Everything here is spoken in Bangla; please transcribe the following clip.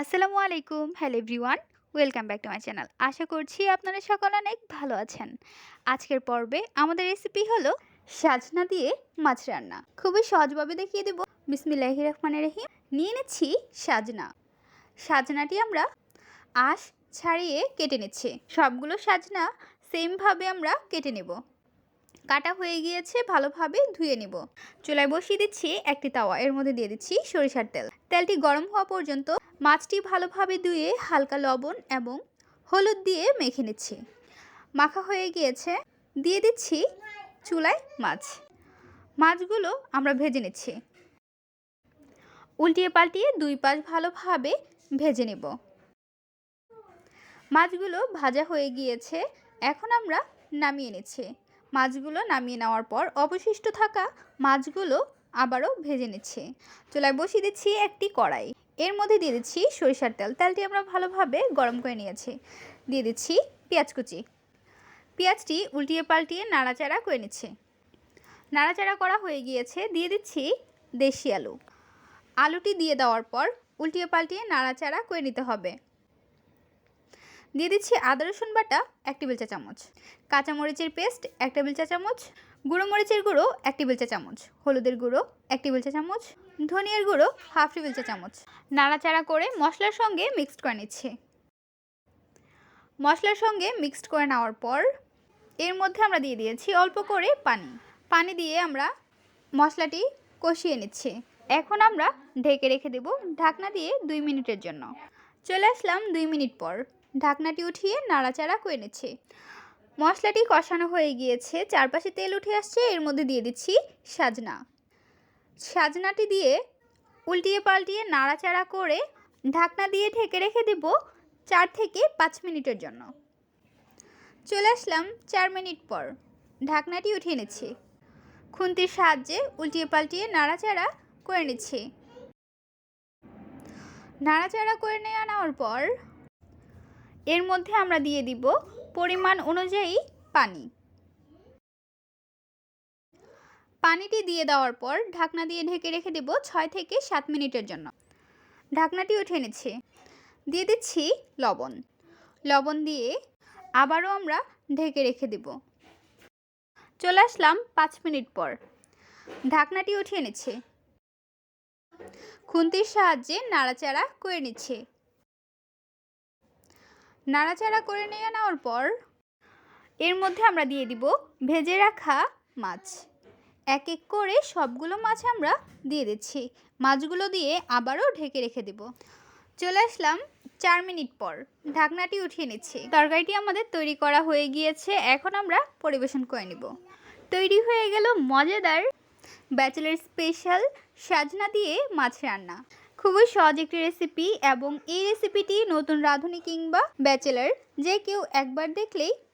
আসসালামু আলাইকুম। Hello everyone welcome back to my channel আশা করছি আপনারা সকলে অনেক ভালো আছেন। আজকের পর্বে আমাদের রেসিপি হলো সাজনা দিয়ে মাছ রান্না। খুবই সহজভাবে দেখিয়ে দেব। বিসমিল্লাহি রহমানের রহিম। নিয়ে নিচ্ছি সাজনা। সাজনাটি আমরা আঁশ ছাড়িয়ে কেটে নিচ্ছি। সবগুলো সাজনা সেমভাবে আমরা কেটে নেব। কাটা হয়ে গিয়েছে, ভালোভাবে ধুয়ে নিব। চুলায় বসিয়ে দিচ্ছি একটি তাওয়া, এর মধ্যে দিয়ে দিচ্ছি সরিষার তেল। তেলটি গরম হওয়া পর্যন্ত মাছটি ভালোভাবে ধুয়ে হালকা লবণ এবং হলুদ দিয়ে মেখে নিচ্ছি। মাখা হয়ে গিয়েছে, দিয়ে দিচ্ছি চুলায় মাছ। মাছগুলো আমরা ভেজে নিচ্ছি। উল্টিয়ে পাল্টিয়ে দুই পাশ ভালোভাবে ভেজে নেব। মাছগুলো ভাজা হয়ে গিয়েছে, এখন আমরা নামিয়ে নিচ্ছি। মাছগুলো নামিয়ে নেওয়ার পর অবশিষ্ট থাকা মাছগুলো আবারও ভেজে নিচ্ছি। চুলায় বসিয়ে দিচ্ছি একটি কড়াই। এর মধ্যে দিয়ে দিচ্ছি সরিষার তেল। তেলটি আমরা ভালোভাবে গরম করে নিয়েছি। দিয়ে দিচ্ছি পেঁয়াজ কুচি। পেঁয়াজটি উল্টিয়ে পাল্টিয়ে নাড়াচাড়া করে নিচ্ছে। নাড়াচাড়া করা হয়ে গিয়েছে। দিয়ে দিচ্ছি দেশি আলু। আলুটি দিয়ে দেওয়ার পর উল্টিয়ে পাল্টিয়ে নাড়াচাড়া করে নিতে হবে। দিয়ে দিচ্ছি আদা, রসুন বাটা, এক টেবিল চা চামচ। কাঁচামরিচের পেস্ট, এক টেবিল চা চামচ। গুঁড়ো মরিচের গুঁড়ো, এক টেবিল চা চামচ। হলুদের গুঁড়ো, এক টেবিল চা চামচ। ধনিয়ার গুঁড়ো, হাফ টেবিল চা চামচ। নাড়াচাড়া করে মশলার সঙ্গে মিক্সড করে নিচ্ছে। মশলার সঙ্গে মিক্সড করে নেওয়ার পর এর মধ্যে আমরা দিয়ে দিয়েছি অল্প করে পানি। পানি দিয়ে আমরা মশলাটি কষিয়ে নিচ্ছি। এখন আমরা ঢেকে রেখে দেব ঢাকনা দিয়ে দুই মিনিটের জন্য। চলে আসলাম দুই মিনিট পর। ঢাকনাটি উঠিয়ে নাড়াচাড়া করে নিচ্ছি। মশলাটি কষানো হয়ে গিয়েছে। চারপাশে তেল উঠে আসছে। এর মধ্যে দিয়ে দিচ্ছি সাজনা। সাজনাটি দিয়ে উল্টিয়ে পাল্টিয়ে নাড়াচাড়া করে ঢাকনা দিয়ে ঢেকে রেখে দেব চার থেকে পাঁচ মিনিটের জন্য। চলে আসলাম চার মিনিট পর। ঢাকনাটি উঠিয়ে নিচ্ছি। খুন্তির সাহায্যে উল্টিয়ে পাল্টিয়ে নাড়াচাড়া করে নিচ্ছি। নাড়াচাড়া করে নেওয়া নেওয়ার পর এর মধ্যে আমরা দিয়ে দিব পরিমাণ অনুযায়ী পানি। পানিটি দিয়ে দেওয়ার পর ঢাকনা দিয়ে ঢেকে রেখে দেব ছয় থেকে সাত মিনিটের জন্য। ঢাকনাটি উঠে নিচ্ছি দিয়ে দিচ্ছি লবণ। লবণ দিয়ে আবারও আমরা ঢেকে রেখে দেব। চলে আসলাম পাঁচ মিনিট পর। ঢাকনাটি উঠিয়ে নিচ্ছে খুন্তির সাহায্যে নাড়াচাড়া করে নিচ্ছে। নাড়াচাড়া করে নিয়ে নেওয়ার পর এর মধ্যে আমরা দিয়ে দিব ভেজে রাখা মাছ। এক এক করে সবগুলো মাছ আমরা দিয়ে দিচ্ছি। মাছগুলো দিয়ে আবারও ঢেকে রেখে দেব। চলে আসলাম চার মিনিট পর। ঢাকনাটি উঠিয়ে নিচ্ছি। তরকারিটি আমাদের তৈরি করা হয়ে গিয়েছে। এখন আমরা পরিবেশন করে নিব। তৈরি হয়ে গেল মজাদার ব্যাচেলার স্পেশাল সাজনা দিয়ে মাছ রান্না। খুবই সহজ একটি রেসিপি এবং এই রেসিপিটি নতুন রাঁধুনি কিংবা ব্যাচেলার যে কেউ একবার দেখলেই